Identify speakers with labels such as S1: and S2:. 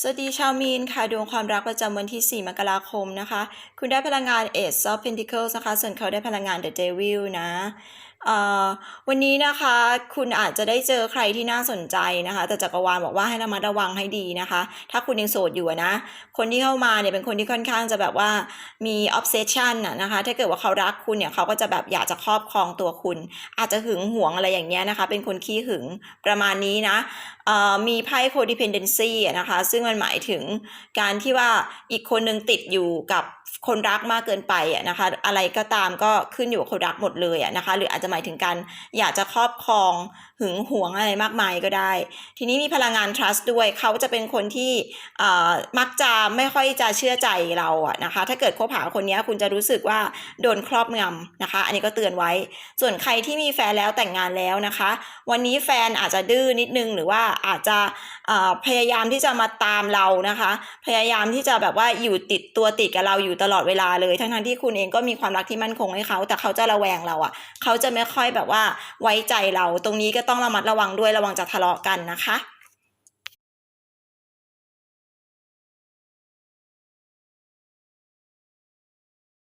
S1: สวัสดีชาวมีนค่ะดวงความรักประจำวันที่ 4 มกราคมนะคะ คุณได้พลังงานเอ e of Pentacles นะคะ ส่วนเขาได้พลังงาน The Devil นะ วันนี้นะคะคุณอาจจะได้เจอใครที่น่าสนใจนะคะ แต่จักรวาลบอกว่าให้ระมัดระวังให้ดีนะคะ ถ้าคุณยังโสดอยู่นะ คนที่เข้ามาเนี่ยเป็นคนที่ค่อนข้างจะแบบว่ามี obsession นะนะคะ ถ้าเกิดว่าเขารักคุณเนี่ยเขาก็จะแบบอยากจะครอบครองตัวคุณ อาจจะหึงหวงอะไรอย่างเงี้ยนะคะ เป็นคนขี้หึงประมาณนี้นะมีไพ่ codependency นะคะ ซึ่งมันหมายถึงการที่ว่าอีกคนนึงติดอยู่กับคนรักมากเกินไปอะนะคะ อะไรก็ตามก็ขึ้นอยู่กับคนรักหมดเลยนะคะ หรืออาจจะหมายถึงการอยากจะครอบครองหึงหวงอะไรมากมายก็ได้ ทีนี้มีพลังงาน trust ด้วยเขาจะเป็นคนที่มักจะไม่ค่อยจะเชื่อใจเราอะนะคะ ถ้าเกิดคบหาคนนี้คุณจะรู้สึกว่าโดนครอบงำนะคะ อันนี้ก็เตือนไว้ ส่วนใครที่มีแฟนแล้วแต่งงานแล้วนะคะ วันนี้แฟนอาจจะดื้อนิดนึงหรือว่าอาจจะ พยายามที่จะมาตามเรานะคะ พยายามที่จะแบบว่าอยู่ติดตัวติดกับเราอยู่ตลอดเวลาเลย ทั้งทที่คุณเองก็มีความรักที่มั่นคงให้เขา แต่เขาจะระแวงเราอะ่ะ เขาจะไม่ค่อยแบบว่าไว้ใจเรา ตรงนี้ก็ต้องระมัดระวังด้วยระวังจะทะเลาะกันนะคะ